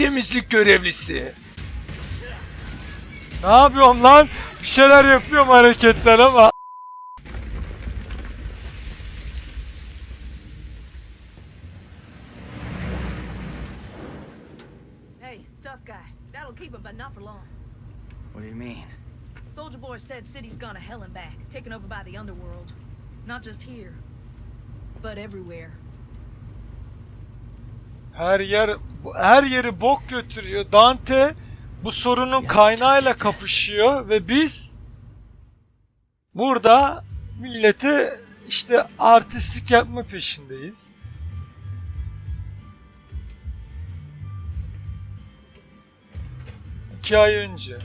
temizlik görevlisi. Ne yapıyorum lan? Bir şeyler yapıyorum hareketler ama. Hey, tough guy. That'll keep him, but not for long. What do you mean? Soldier Boy said city's gone to hell and back, taken over by the underworld. Not just here, but everywhere. Her yer her yeri bok götürüyor. Dante bu sorunun kaynağıyla kapışıyor ve biz burada millete işte artistlik yapma peşindeyiz. İki ay önce.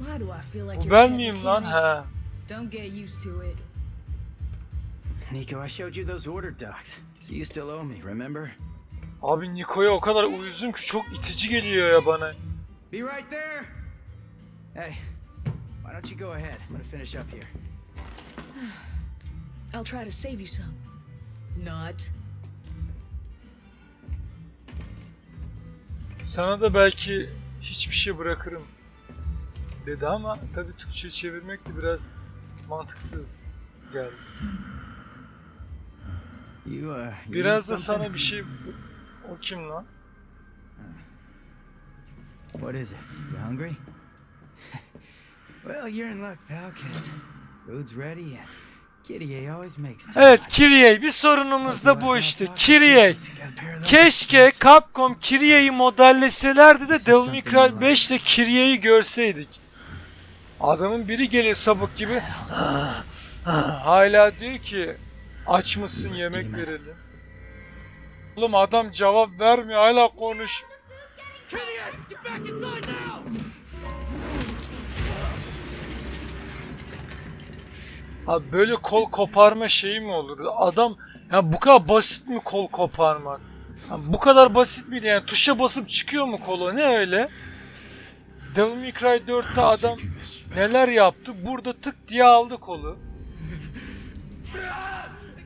Bu ben miyim lan? He. Don't get used to it. Nico, I showed you those order docs. So you still owe me, remember? Abi Niko'ya o kadar uyuzum ki çok itici geliyor ya bana. Be right there! Hey, why don't you go ahead? I'm gonna finish up here. I'll try to save you some. Not. Sana da belki hiçbir şey bırakırım dedi ama tabii Türkçe çevirmek de biraz mantıksız geldi. Biraz da sana bir şey... O kim lan? What is it? You hungry? well, you're in luck, pal, 'cause food's ready and Kitty always makes Evet. Kirie bir sorunumuz da bu işte. Those. Keşke Capcom Kirie'yi modelleselerdi de Devil May Cry 5 ile Kirie'yi görseydik. Adamın biri geliyor sabık gibi. Hala diyor ki aç mısın yemek verelim. Oğlum adam cevap vermiyor hala konuş. Abi böyle kol koparma şeyi mi olur? Adam ya bu kadar basit mi kol koparmak? Ya bu kadar basit miydi yani tuşa basıp çıkıyor mu kolu ne öyle? Devil May Cry 4'te adam neler yaptı? Burada tık diye aldı kolu.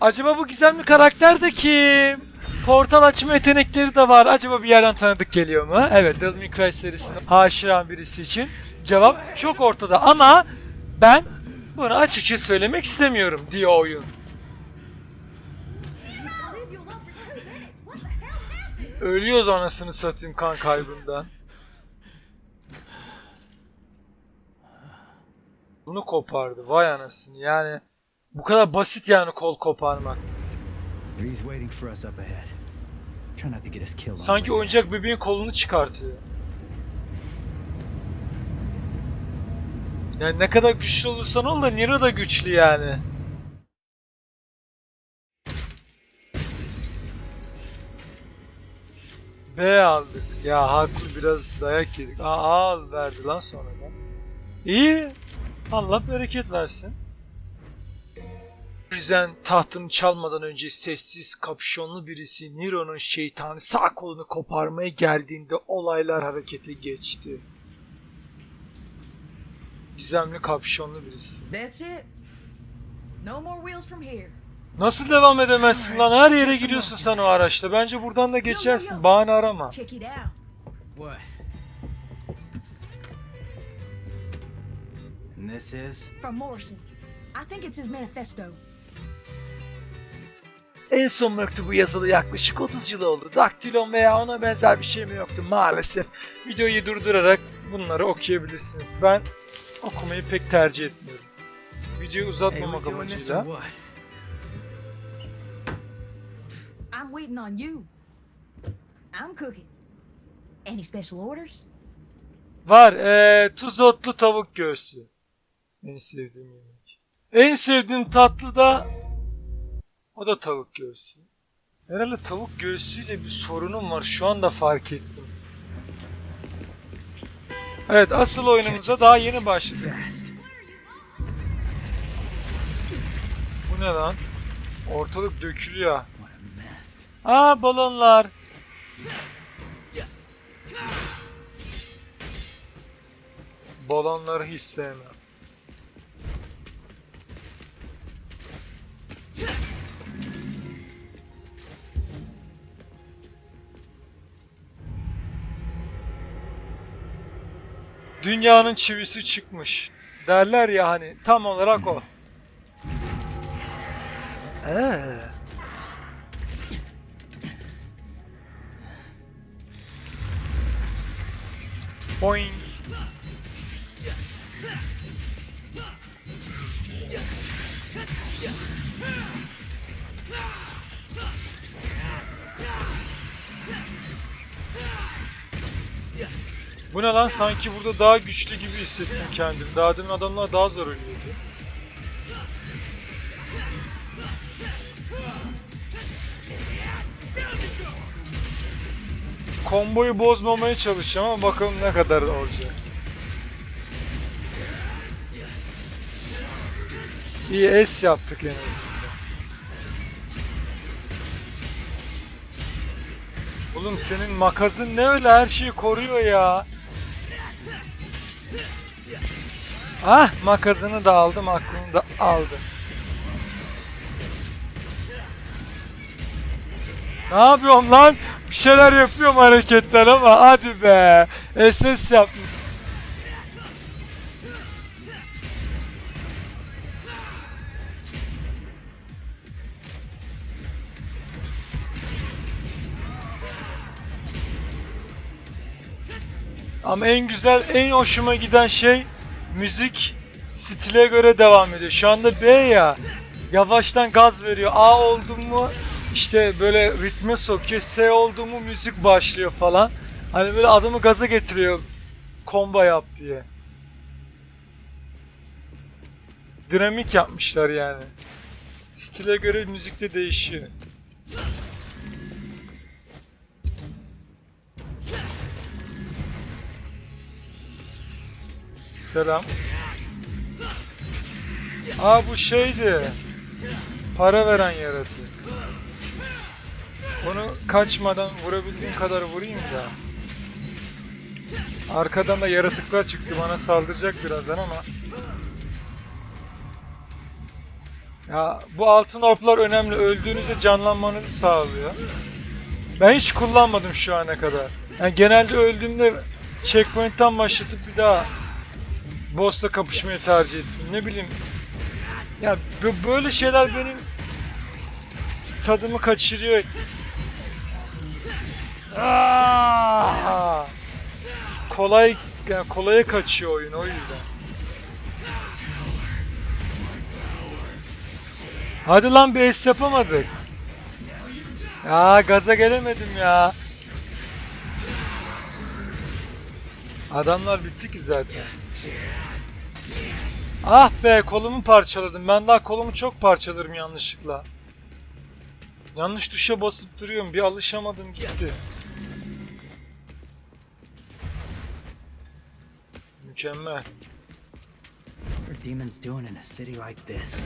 Acaba bu gizemli karakter de kim? Portal açma yetenekleri de var. Acaba bir yerden tanıdık geliyor mu? Evet, Devil May Cry serisinin aşiran birisi için cevap çok ortada ama ben bunu açıkça söylemek istemiyorum diyor oyun. Ölüyoruz anasını satayım kan kaybından. Bunu kopardı vay anasını yani bu kadar basit yani kol koparmak. Sanki oyuncak bebeğin kolunu çıkartıyor. Yani ne kadar güçlü olursan ol da Nero da güçlü yani. B aldık. Ya haklı biraz dayak yedik. A al verdi lan sonradan. İyi. Allah bereket versin. Rizen tahtını çalmadan önce sessiz, kapşonlu birisi Nero'nun şeytanı sağ kolunu koparmaya geldiğinde olaylar harekete geçti. Gizemli kapşonlu birisi. That's it. No more wheels from here. Nasıl devam edemezsin lan? Her yere giriyorsun sen o araçta. Bence buradan da geçersin. Bahane arama. Check it out. What? And this is? From Morrison. I think it's his manifesto. En son mektubu yazılı yaklaşık 30 yıl oldu. Daktilon veya ona benzer bir şey mi yoktu maalesef. Videoyu durdurarak bunları okuyabilirsiniz. Ben okumayı pek tercih etmiyorum. Videoyu Hey, uzatmamak amacıyla. what? Waiting on you. I'm cooking. Any special orders? Var. Ee, tuz otlu tavuk göğsü. En sevdiğim yemek. En sevdiğim tatlı da o da tavuk göğsü. Herhalde tavuk göğsüyle bir sorunum var. Şu anda fark ettim. Evet asıl oyunumuza daha yeni başladık. Bu ne lan? Ortalık dökülüyor. Aa balonlar. Balonları hiç sevmem. Dünyanın çivisi çıkmış. Derler ya hani tam olarak o. Ee. Boing. Bu ne lan sanki burada daha güçlü gibi hissettim kendimi. Daha demin adamlar daha zor ölüyordu. Komboyu bozmamaya çalışacağım ama bakalım ne kadar olacak. İyi S yaptık en. Oğlum senin makazın ne öyle her şeyi koruyor ya. Ah makazını da aldım aklını da aldım. Ne yapıyorum lan? Bir şeyler yapıyorum hareketler ama hadi be. SS yapmış. Ama en güzel, en hoşuma giden şey müzik stile göre devam ediyor. Şu anda B ya. Yavaştan gaz veriyor. A oldum mu işte böyle ritme sokuyor. S oldu mu müzik başlıyor falan. Hani böyle adamı gaza getiriyor. Komba yap diye. Dinamik yapmışlar yani. Stile göre müzik de değişiyor. Selam. Aa bu şeydi. Para veren yaratık. Onu kaçmadan vurabildiğim kadar vurayım da. Arkadan da yaratıklar çıktı bana saldıracak birazdan ama. Ya bu altın orplar önemli. Öldüğünüzde canlanmanızı sağlıyor. Ben hiç kullanmadım şu ana kadar. Yani genelde öldüğümde checkpoint'ten başlatıp bir daha boss'la kapışmayı tercih ettim. Ne bileyim. Ya bö- böyle şeyler benim tadımı kaçırıyor. Aa! Kolay yani kolaya kaçıyor oyun o yüzden. Hadi lan bir es yapamadık. Ya gaza gelemedim ya. Adamlar bitti ki zaten. Ah be kolumu parçaladım. Ben daha kolumu çok parçalarım yanlışlıkla. Yanlış tuşa basıp duruyorum. Bir alışamadım gitti. Mükemmel. What are demons doing in a city like this?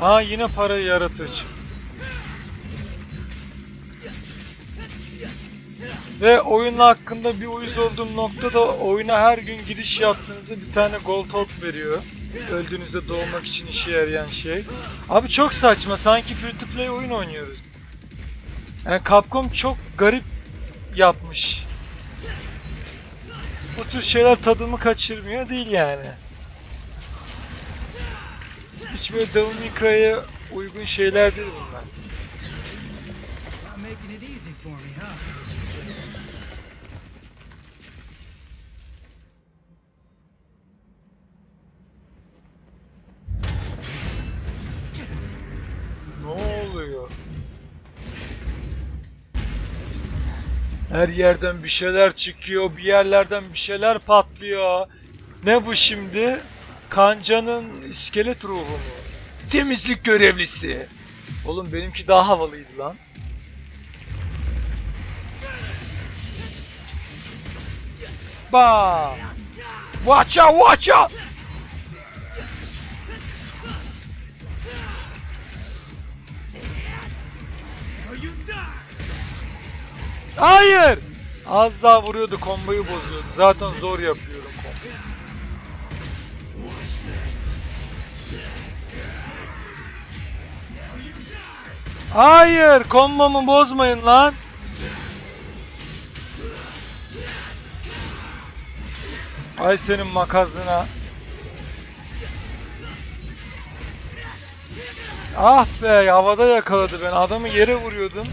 Aa yine para yaratıcı. Ve oyunla hakkında bir uyuz olduğum noktada oyuna her gün giriş yaptığınızda bir tane gold top veriyor. Öldüğünüzde doğmak için işe yarayan şey. Abi çok saçma sanki free to play oyun oynuyoruz. Yani Capcom çok garip yapmış. Bu tür şeyler tadımı kaçırmıyor değil yani. Hiç böyle Devil May Cry'e uygun şeyler değil bunlar. Her yerden bir şeyler çıkıyor, bir yerlerden bir şeyler patlıyor. Ne bu şimdi? Kanca'nın iskelet ruhu mu? Temizlik görevlisi. Oğlum benimki daha havalıydı lan. Ba! Watch out, watch out! Hayır! Az daha vuruyordu komboyu bozuyordu. Zaten zor yapıyorum komboyu. Hayır! Kombomu bozmayın lan! Ay senin makazına. Ah be havada yakaladı ben. Adamı yere vuruyordum.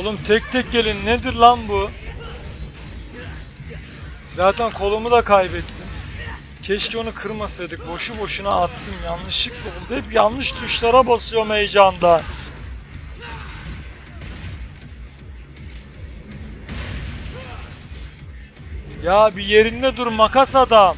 Oğlum tek tek gelin nedir lan bu? Zaten kolumu da kaybettim. Keşke onu kırmasaydık. Boşu boşuna attım. Yanlışlıkla oldu. Hep yanlış tuşlara basıyorum heyecanda. Ya bir yerinde dur makas adam.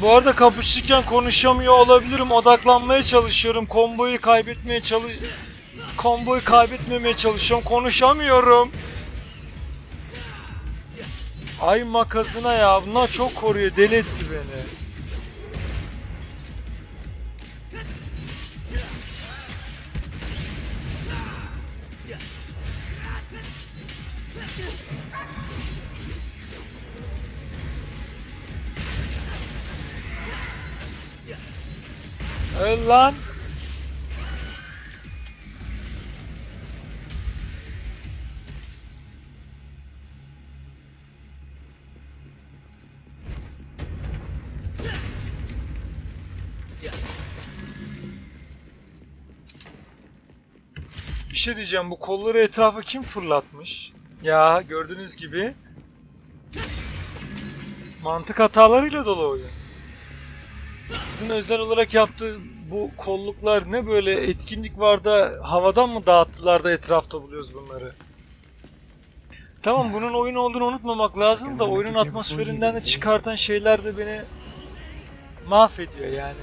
Bu arada kapışırken konuşamıyor olabilirim. Odaklanmaya çalışıyorum. Komboyu kaybetmeye çalış komboyu kaybetmemeye çalışıyorum. Konuşamıyorum. Ay makasına ya. Bunlar çok koruyor. Deli etti beni. Öl lan. Bir şey diyeceğim bu kolları etrafa kim fırlatmış? Ya gördüğünüz gibi mantık hatalarıyla dolu oyun. Bunun özel olarak yaptığı bu kolluklar ne böyle etkinlik var da havadan mı dağıttılar da etrafta buluyoruz bunları? Tamam bunun oyun olduğunu unutmamak lazım da oyunun atmosferinden de çıkartan şeyler de beni mahvediyor yani.